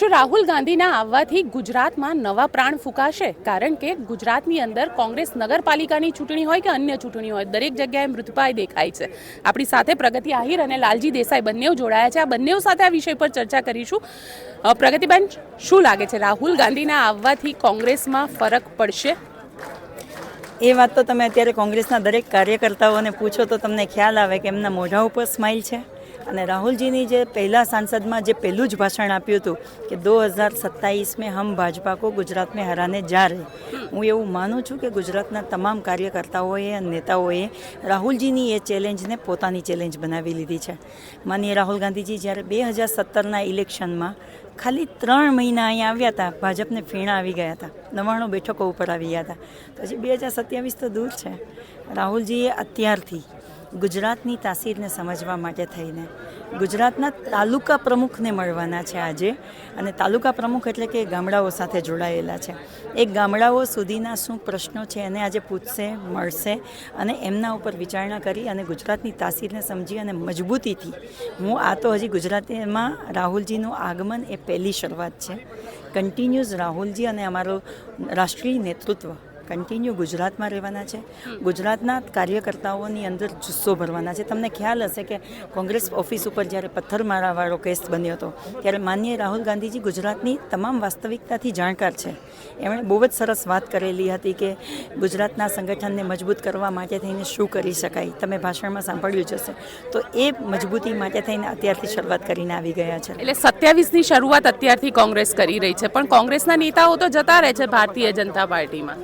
શું રાહુલ ગાંધીના આવવાથી ગુજરાતમાં નવા પ્રાણ ફૂંકાશે. કારણ કે ગુજરાતની અંદર કોંગ્રેસ નગરપાલિકાની ચૂંટણી હોય કે અન્ય ચૂંટણી હોય, દરેક જગ્યાએ મૃતપાય દેખાય છે. આપણી સાથે પ્રગતિ આહિર અને લાલજી દેસાઈ બંનેઓ જોડાયા છે. આ બંને સાથે આ વિષય પર ચર્ચા કરીશું. પ્રગતિબેન, શું લાગે છે? રાહુલ ગાંધીના આવવાથી કોંગ્રેસમાં ફરક પડશે? એ વાત તો તમે અત્યારે કોંગ્રેસના દરેક કાર્યકર્તાઓને પૂછો તો તમને ખ્યાલ આવે કે એમના મોઢા ઉપર સ્માઇલ છે. અને રાહુલજીની જે પહેલા સાંસદમાં જે પહેલું જ ભાષણ આપ્યું હતું કે દો હજાર સત્તાવીસ મેં હમ ભાજપા કો ગુજરાત હરાને જા રહે. હું એવું માનું છું કે ગુજરાતના તમામ કાર્યકર્તાઓએ અને નેતાઓએ રાહુલજીની એ ચેલેન્જને પોતાની ચેલેન્જ બનાવી લીધી છે. માનીય રાહુલ ગાંધીજી, જ્યારે બે હજાર સત્તરના ઇલેક્શનમાં ખાલી ત્રણ મહિના અહીંયા આવ્યા હતા, ભાજપને ફીણા આવી ગયા હતા, નવાણું બેઠકો ઉપર આવી ગયા હતા. પછી બે હજાર સત્યાવીસ તો દૂર છે. રાહુલજીએ અત્યારથી ગુજરાતની તાસીરને સમજવા માટે થઈને. ગુજરાતના તાલુકા પ્રમુખને મળવાના છે આજે. અને તાલુકા પ્રમુખ એટલે કે ગામડાઓ સાથે જોડાયેલા છે. એ ગામડાઓ સુધીના શું પ્રશ્નો છે એને આજે પૂછશે, મળશે અને એમના ઉપર વિચારણા કરી અને ગુજરાતની તાસીરને સમજી અને મજબૂતીથી હું આ તો હજી ગુજરાતીમાં રાહુલજીનું આગમન એ પહેલી શરૂઆત છે. કન્ટિન્યુઝ રાહુલજી અને અમારું રાષ્ટ્રીય નેતૃત્વ. કન્ટિન્યુ ગુજરાતમાં રહેવાના છે. ગુજરાતના કાર્યકર્તાઓની અંદર જુસ્સો ભરવાના છે. તમને ખ્યાલ હશે કે કોંગ્રેસ ઓફિસ ઉપર જ્યારે પથ્થરમારાવાળો કેસ બન્યો હતો ત્યારે માન્ય રાહુલ ગાંધીજી ગુજરાતની તમામ વાસ્તવિકતાથી જાણકાર છે. એમણે બહુ જ સરસ વાત કરેલી હતી કે ગુજરાતના સંગઠનને મજબૂત કરવા માટે થઈને શું કરી શકાય. તમે ભાષણમાં સાંભળ્યું જ હશે. તો એ મજબૂતી માટે થઈને અત્યારથી શરૂઆત કરીને આવી ગયા છે. એટલે સત્યાવીસની શરૂઆત અત્યારથી કોંગ્રેસ કરી રહી છે. પણ કોંગ્રેસના નેતાઓ તો જતા રહે છે ભારતીય જનતા પાર્ટીમાં.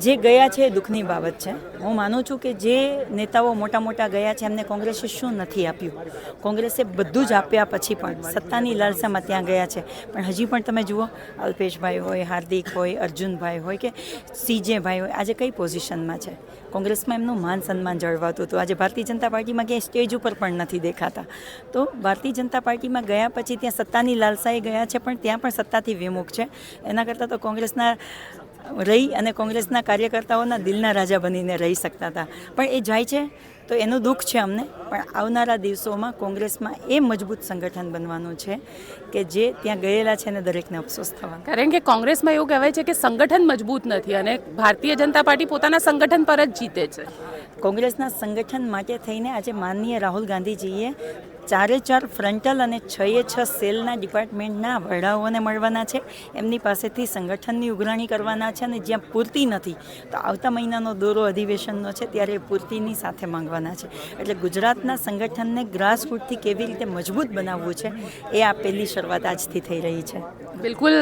જે ગયા છે એ દુઃખની બાબત છે. હું માનું છું કે જે નેતાઓ મોટા મોટા ગયા છે, એમને કોંગ્રેસે શું નથી આપ્યું? કોંગ્રેસે બધું જ આપ્યા પછી પણ સત્તાની લાલસામાં ત્યાં ગયા છે. પણ હજી પણ તમે જુઓ, અલ્પેશભાઈ હોય, હાર્દિક હોય, અર્જુનભાઈ હોય કે સીજેભાઈ હોય, આજે કઈ પોઝિશનમાં છે? કોંગ્રેસમાં એમનું માન સન્માન જળવાતું હતું. આજે ભારતીય જનતા પાર્ટીમાં ક્યાંય સ્ટેજ ઉપર પણ નથી દેખાતા. તો ભારતીય જનતા પાર્ટીમાં ગયા પછી ત્યાં સત્તાની લાલસાએ ગયા છે, પણ ત્યાં પણ સત્તાથી વિમુખ છે. એના કરતાં તો કોંગ્રેસના રહી અને કોંગ્રેસના કાર્યકર્તાઓના દિલના રાજા બનીને રહી શકતા હતા. પણ એ જાય છે? તો એનું દુઃખ છે અમને પણ આવનારા દિવસોમાં કોંગ્રેસમાં એ મજબૂત સંગઠન બનવાનું છે કે જે ત્યાં ગયેલા છે ને દરેકને અફસોસ થવાનો. કારણ કે કોંગ્રેસમાં એવું કહેવાય છે કે સંગઠન મજબૂત નથી અને ભારતીય જનતા પાર્ટી પોતાના સંગઠન પર જ જીતે છે. કોંગ્રેસના સંગઠન માટે થઈને આજે માનનીય રાહુલ ગાંધીજીએ ચારે ચાર ફ્રન્ટલ અને છ એ છ સેલના ડિપાર્ટમેન્ટના વડાઓને મળવાના છે. એમની પાસેથી સંગઠનની ઉઘરાણી કરવાના છે અને જ્યાં પૂરતી નથી તો આવતા મહિનાનો દોરો અધિવેશનનો છે ત્યારે એ પૂરતીની સાથે માંગવાના છે. એટલે ગુજરાતના સંગઠનને ગ્રાસરૂટથી કેવી રીતે મજબૂત બનાવવું છે એ આ પહેલી શરૂઆત આજથી થઈ રહી છે. બિલકુલ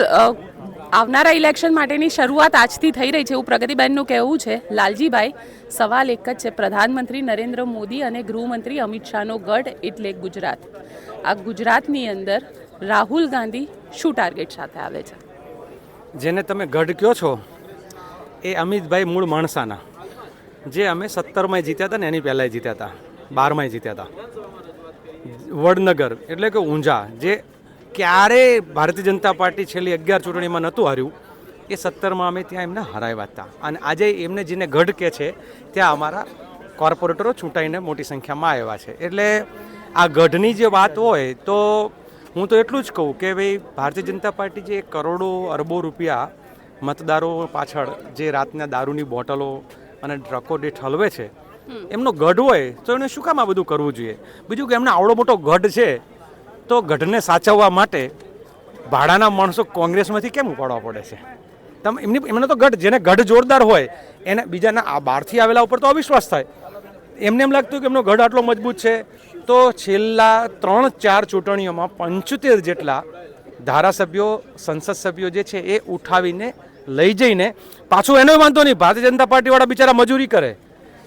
આવનારા ઇલેક્શન માટેની શરૂઆત આજથી થઈ રહી છે એવું પ્રગતિબેનનું કહેવું છે. લાલજીભાઈ સવાલ એક જ છે. પ્રધાનમંત્રી નરેન્દ્ર મોદી અને ગૃહમંત્રી અમિત શાહનો ગઢ એટલે ગુજરાત. આ ગુજરાતની અંદર રાહુલ ગાંધી શું ટાર્ગેટ સાથે આવે છે? જેને તમે ગઢ કહો છો એ અમિતભાઈ મૂળ માણસાના. જે અમે સત્તરમાં જીત્યા હતા ને એની પહેલાં જીત્યા હતા. બારમાંય જીત્યા હતા. વડનગર એટલે કે ઊંઝા, જે ક્યારે ભારતીય જનતા પાર્ટી છેલ્લી અગિયાર ચૂંટણીમાં નહોતું હાર્યું, એ સત્તરમાં અમે ત્યાં એમને હરાવ્યા હતા. અને આજે એમને જેને ગઢ કહે છે, ત્યાં અમારા કોર્પોરેટરો ચૂંટાઈને મોટી સંખ્યામાં આવ્યા છે. એટલે આ ગઢની જે વાત હોય, તો હું તો એટલું જ કહું કે ભાઈ, ભારતીય જનતા પાર્ટી જે કરોડો અરબો રૂપિયા મતદારો પાછળ જે રાતના દારૂની બોટલો અને ટ્રકો દીઠ હલવે છે, એમનો ગઢ હોય તો એને શું કામ આ બધું કરવું જોઈએ? બીજું કે એમને આવડો મોટો ગઢ છે, તો ગઢને સાચવવા માટે ભાડાના માણસો કોંગ્રેસમાંથી કેમ ઉપાડવા પડે છે? તમે એમની એમને તો ગઢ, જેને ગઢ જોરદાર હોય, એને બીજાના આ બહારથી આવેલા ઉપર તો અવિશ્વાસ થાય. એમને એમ લાગતું કે એમનો ગઢ આટલો મજબૂત છે. તો છેલ્લા ત્રણ ચાર ચૂંટણીઓમાં પંચોતેર જેટલા ધારાસભ્યો, સંસદ સભ્યો જે છે, એ ઉઠાવીને લઈ જઈને પાછું એનો વાંધો નહીં. ભારતીય જનતા પાર્ટીવાળા બિચારા મજૂરી કરે.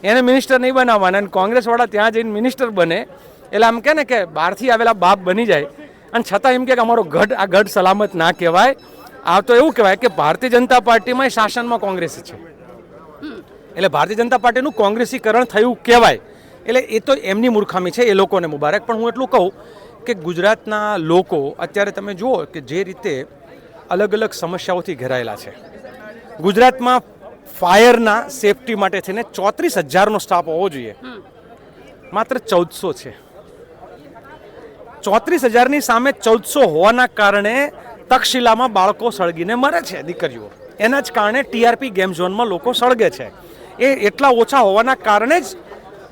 એને મિનિસ્ટર નહીં બનાવવાના અને કોંગ્રેસવાળા ત્યાં જઈને મિનિસ્ટર બને. એટલે આમ કે ને કે બહારથી આવેલા બાપ બની જાય. અને છતાં એમ કે અમારો ગઢ, આ ગઢ સલામત ના કહેવાય. આ તો એવું કહેવાય કે ભારતીય જનતા પાર્ટીમાં શાસનમાં કોંગ્રેસ છે. એટલે ભારતીય જનતા પાર્ટીનું કોંગ્રેસીકરણ થયું કહેવાય. એટલે એ તો એમની મૂર્ખામી છે, એ લોકોને મુબારક. પણ હું એટલું કહું કે ગુજરાતના લોકો, અત્યારે તમે જુઓ કે જે રીતે અલગ અલગ સમસ્યાઓથી ઘેરાયેલા છે. ગુજરાતમાં ફાયરના સેફટી માટે થઈને ચોત્રીસ હજારનો સ્ટાફ હોવો જોઈએ. માત્ર ચૌદસો છે. ચોત્રીસ હજારની સામે ચૌદસો હોવાના કારણે તક્ષશિલામાં બાળકો સળગીને મરે છે દીકરીઓ. એના જ કારણે ટીઆરપી ગેમ ઝોનમાં લોકો સળગે છે. એ એટલા ઓછા હોવાના કારણે જ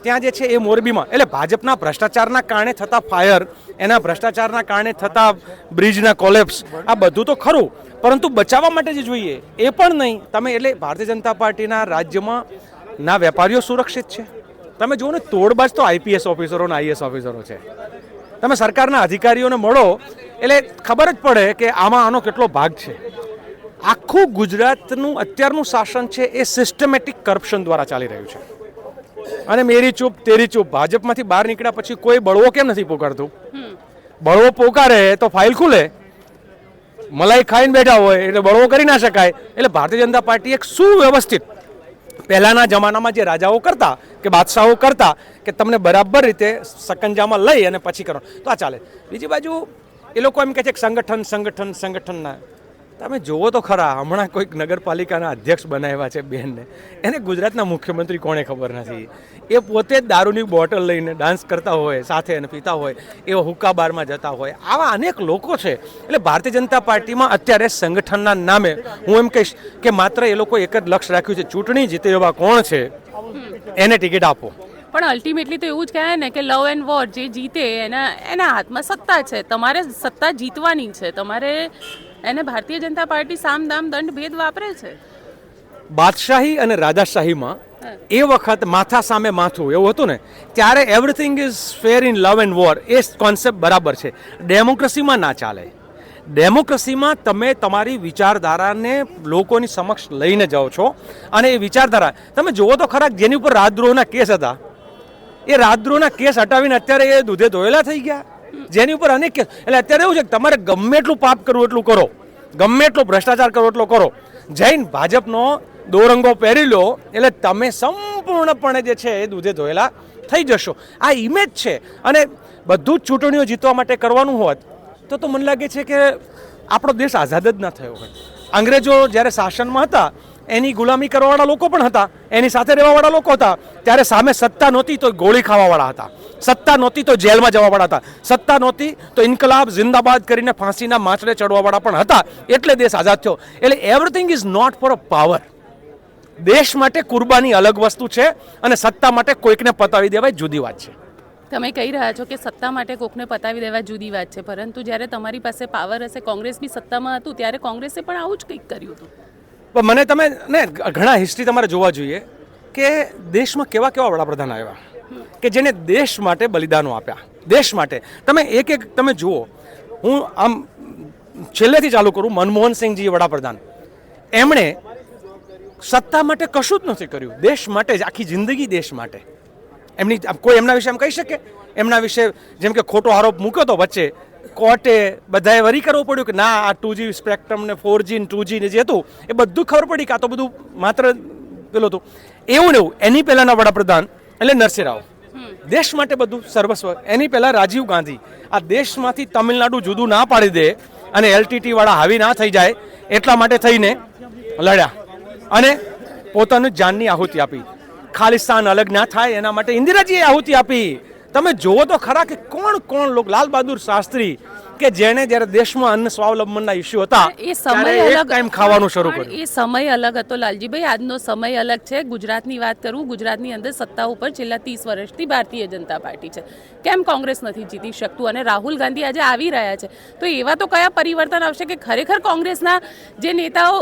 ત્યાં જે છે એ મોરબીમાં. એટલે ભાજપના ભ્રષ્ટાચારના કારણે થતા ફાયર, એના ભ્રષ્ટાચારના કારણે થતા બ્રિજના કોલેપ્સ આ બધું તો ખરું, પરંતુ બચાવવા માટે જે જોઈએ, એ પણ નહીં. તમે એટલે ભારતીય જનતા પાર્ટીના રાજ્યમાં ના વેપારીઓ સુરક્ષિત છે. તમે જુઓ ને, તોડબાજ તો આઈપીએસ ઓફિસરો અને આઈએસ ઓફિસરો છે. તમે સરકારના અધિકારીઓને મળો, એટલે ખબર જ પડે કે આમાં આનો કેટલો ભાગ છે. આખું ગુજરાતનું અત્યારનું શાસન છે એ સિસ્ટમેટિક કરપ્શન દ્વારા ચાલી રહ્યું છે. અને મેરી ચૂપ તેરી ચૂપ. ભાજપમાંથી બહાર નીકળ્યા પછી કોઈ બળવો કેમ નથી પોકારતું? બળવો પોકારે તો ફાઇલ ખુલે. મલાઈ ખાઈને બેઠા હોય એટલે બળવો કરી ના શકાય. એટલે ભારતીય જનતા પાર્ટી એક સુવ્યવસ્થિત. પહેલાના જમાનામાં જે રાજાઓ કરતા કે બાદશાહો કરતા કે તમને બરાબર રીતે સકંજામાં લઈ અને પછી કરો. તો આ ચાલે. બીજી બાજુ એ લોકો એમ કહે છે કે સંગઠન સંગઠન સંગઠનના તમે જુઓ તો ખરા, હમણાં કોઈક નગરપાલિકાના અધ્યક્ષ બનાવ્યા છે બેનને. એને ગુજરાતના મુખ્યમંત્રી કોણે ખબર નથી? એ પોતે જ દારૂની બોટલ લઈને ડાન્સ કરતા હોય, સાથે અને પીતા હોય, એવા હુક્કા બારમાં જતા હોય. આવા અનેક લોકો છે. એટલે ભારતીય જનતા પાર્ટીમાં અત્યારે સંગઠનના નામે હું એમ કહીશ કે માત્ર એ લોકો એક જ લક્ષ્ય રાખ્યું છે. ચૂંટણી જીતે એવા કોણ છે? એને ટિકિટ આપો. પણ અલ્ટિમેટલી તો એવું જ કહેવાય ને કે લવ એન્ડ વોર જે જીતે એના એના હાથમાં સત્તા છે. તમારે સત્તા જીતવાની છે. તમારે એને ભારતીય જનતા પાર્ટી સામ દામ દંડ ભેદ વાપરે છે? બાદશાહી અને રાજાશાહીમાં એ વખત માથા સામે માથું એવું હતું ને? ત્યારે everything is fair in love and war A concept બરાબર છે. ડેમોક્રેસીમાં ના ચાલે. ડેમોક્રેસીમાં તમે તમારી વિચારધારાને લોકોની સમક્ષ લઈને જાઓ છો અને એ વિચારધારા તમે જુઓ તો ખરા જેની ઉપર રાજદ્રોહના કેસ હતા. એ રાજદ્રોહના કેસ હટાવીને અત્યારે એ દૂધે ધોયેલા થઈ ગયા. જેની ઉપર અનેક એટલે અત્યારે એવું છે કે તમારે ગમે એટલું પાપ કરવું એટલું કરો. ગમે એટલો ભ્રષ્ટાચાર કરો એટલો કરો. જૈન ભાજપનો દોરંગો પહેરી લો એટલે તમે સંપૂર્ણપણે જે છે એ દૂધે ધોયેલા થઈ જશો. આ ઇમેજ છે. અને બધું જ ચૂંટણીઓ જીતવા માટે કરવાનું હોત, તો તો મને લાગે છે કે આપણો દેશ આઝાદ જ ના થયો હોય અંગ્રેજો જ્યારે શાસનમાં હતા એની ગુલામી કરવાવાળા લોકો પણ હતા, એની સાથે રહેવાવાળા લોકો હતા. ત્યારે સામે સત્તા નહોતી તો ગોળી ખાવાવાળા હતા. સત્તા નહોતી તો જેલમાં જવાવાળા હતા. સત્તા નહોતી તો ઇન્કલાબ જિંદાબાદ કરીને ફાંસીના માછડે ચડવાવાળા પણ હતા. એટલે દેશ આઝાદ થયો. એટલે everything is not for a power દેશ માટે કુરબાની અલગ વસ્તુ છે અને સત્તા માટે કોઈકને પતાવી દેવાય જુદી વાત છે. તમે કહી રહ્યા છો કે સત્તા માટે કોકને પતાવી દેવા જુદી વાત છે, પરંતુ જ્યારે તમારી પાસે પાવર હશે, કોંગ્રેસ બી સત્તામાં હતું, ત્યારે કોંગ્રેસે પણ આવું જ કંઈક કર્યું હતું. પણ મને તમે, ને, ઘણા હિસ્ટ્રી તમારે જોવા જોઈએ કે દેશમાં કેવા કેવા વડાપ્રધાન આવ્યા, કે જેને દેશ માટે બલિદાનો આપ્યા. દેશ માટે. તમે એક એક, તમે જુઓ. હું આમ છેલ્લેથી ચાલુ કરું મનમોહન સિંહજી વડાપ્રધાન. એમણે સત્તા માટે કશું જ નથી કર્યું. દેશ માટે જ, આખી જિંદગી દેશ માટે. એમની કોઈ એમના વિશે એમ કહી શકે? એમના વિશે જેમ કે ખોટો આરોપ મૂક્યો તો વચ્ચે કોર્ટે બધાએ વરી કરવું પડ્યું કે ના, આ ટુ જી સ્પેક્ટ્રમ ને ફોર જી ટુ જી ને જે હતું, એ બધું ખબર પડી કે આ તો બધું માત્ર પેલું હતું. એવું ને એવું, એની પહેલાંના વડાપ્રધાન એટલે નરસિંહ દેશ માટે બધું સર્વસ્વ. એની પહેલાં રાજીવ ગાંધી. આ દેશમાંથી તમિલનાડુ જુદું ના પાડી દે અને એલટીટી વાળા હાવી ના થઈ જાય, એટલા માટે થઈને લડ્યા. અને પોતાનું જાનની આહુતિ આપી. ખાલિસ્તાન અલગ ના થાય, એના માટે ઇન્દિરાજીએ આહુતિ આપી. તમે જુઓ તો ખરા કે કોણ કોણ લોકો લાલ બહાદુર શાસ્ત્રી કે જેણે જ્યારે દેશમાં અન્ન સ્વાવલંબનના ઇસ્યુ હતા એ સમય અલગ ટાઈમ ખાવાનું શરૂ કર્યું. એ સમય અલગ હતો લાલજીભાઈ આજનો સમય અલગ છે. ગુજરાતની વાત કરું ગુજરાતની અંદર સત્તા ઉપર છેલ્લા ત્રીસ વર્ષથી ભારતીય જનતા પાર્ટી છે. કેમ કોંગ્રેસ નથી જીતી શકતું? અને રાહુલ ગાંધી આજે આવી રહ્યા છે. તો એવા તો કયા પરિવર્તન આવશે કે ખરેખર કોંગ્રેસના જે નેતાઓ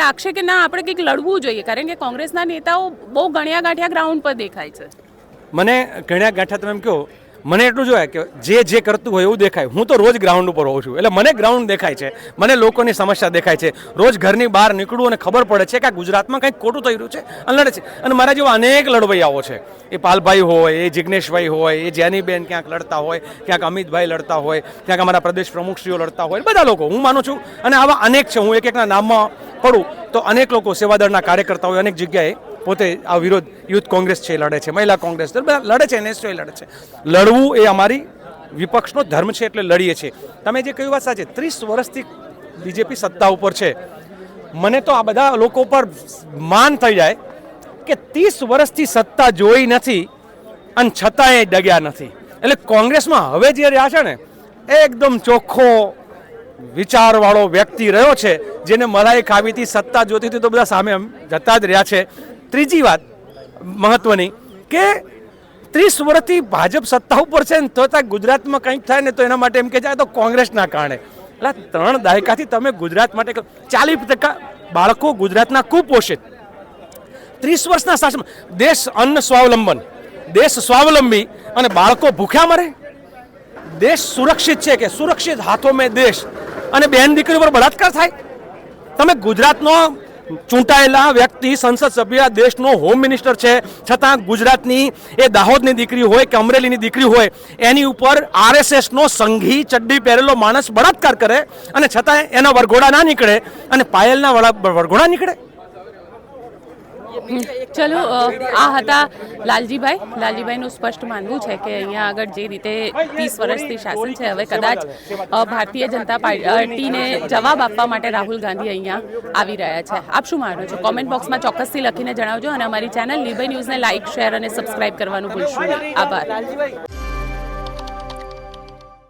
લાગશે કે ના આપણે કંઈક લડવું જોઈએ? કારણ કે કોંગ્રેસના નેતાઓ બહુ ગણ્યા ગાંઠિયા ગ્રાઉન્ડ પર દેખાય છે. મને ઘણા ગાંઠા તમે એમ કહો, મને એટલું જોઈએ કે જે જે કરતું હોય એવું દેખાય. હું તો રોજ ગ્રાઉન્ડ ઉપર હોઉં છું. એટલે મને ગ્રાઉન્ડ દેખાય છે. મને લોકોની સમસ્યા દેખાય છે. રોજ ઘરની બહાર નીકળું અને ખબર પડે છે કે ગુજરાતમાં કંઈક ખોટું થઈ રહ્યું છે અને લડે છે. અને મારા જેવા અનેક લડવૈયાઓ છે. એ પાલભાઈ હોય, એ જિગ્નેશભાઈ હોય, એ જેનીબેન ક્યાંક લડતા હોય, ક્યાંક અમિતભાઈ લડતા હોય, ક્યાંક અમારા પ્રદેશ પ્રમુખશ્રીઓ લડતા હોય. બધા લોકો, હું માનું છું. અને આવા અનેક છે. હું એક એકના નામમાં પડું. તો અનેક લોકો સેવાદળના કાર્યકર્તા હોય અનેક જગ્યાએ પોતે આ વિરોધ યુથ કોંગ્રેસ છે લડે છે, મહિલા કોંગ્રેસ બધા લડે છે એનએસઓ લડે છે. લડવું એ અમારી વિપક્ષનો ધર્મ છે એટલે લડીએ છીએ. તમે જે કહ્યું વાત સાચી, ત્રીસ વર્ષથી બીજેપી સત્તા ઉપર છે. મને તો આ બધા લોકો પર માન થઈ જાય કે ત્રીસ વર્ષથી સત્તા જોઈ નથી અને છતાંય ડગ્યા નથી. એટલે કોંગ્રેસમાં હવે જે રહ્યા છે ને, એકદમ ચોખ્ખો વિચારવાળો વ્યક્તિ રહ્યો છે, જેને મલાઈ ખાવી હતી સત્તા જોતી હતી તો બધા સામે જતા જ રહ્યા છે. ત્રીજી વાત મહત્વની કે ત્રીસ વર્ષથી ભાજપ સત્તા ઉપર છે ને તો ગુજરાતમાં કંઈક થાય ને તો એના માટે એમ કે જાય તો કોંગ્રેસના કારણે. એટલે ત્રણ દાયકાથી તમે ગુજરાત માટે ચાલીસ ટકા બાળકો ગુજરાતના કુપોષિત ત્રીસ વર્ષના શાસન દેશ અન્ન સ્વાવલંબન, દેશ સ્વાવલંબી અને બાળકો ભૂખ્યા મરે. દેશ સુરક્ષિત છે કે સુરક્ષિત હાથો મેં દેશ અને બેન દીકરી પર બળાત્કાર થાય. તમે ગુજરાતનો ચૂંટાયેલા વ્યક્તિ સંસદ સભ્ય દેશનો હોમ મિનિસ્ટર છે. છતાં ગુજરાતની એ દાહોદની દીકરી હોય કે અમરેલીની દીકરી હોય, એની ઉપર આરએસએસનો સંઘી ચડ્ડી પહેરેલો માણસ બળાત્કાર કરે અને છતાં એના વરઘોડા ના નીકળે અને પાયલના વડા- વરઘોડા નીકળે. ચલો આ હતા લાલજીભાઈ. લાલજીભાઈનું સ્પષ્ટ માનવું છે કે અહીંયા આગળ જે રીતે ત્રીસ વર્ષથી શાસન છે, હવે કદાચ ભારતીય જનતા પાર્ટીને જવાબ આપવા માટે રાહુલ ગાંધી અહીંયા આવી રહ્યા છે. આપ શું માનો છો? કોમેન્ટ બોક્સમાં ચોક્કસથી લખીને જણાવજો અને અમારી ચેનલ લીબઈ ન્યૂઝને લાઇક શેર અને સબસ્ક્રાઇબ કરવાનું ભૂલશો નહીં. આભાર.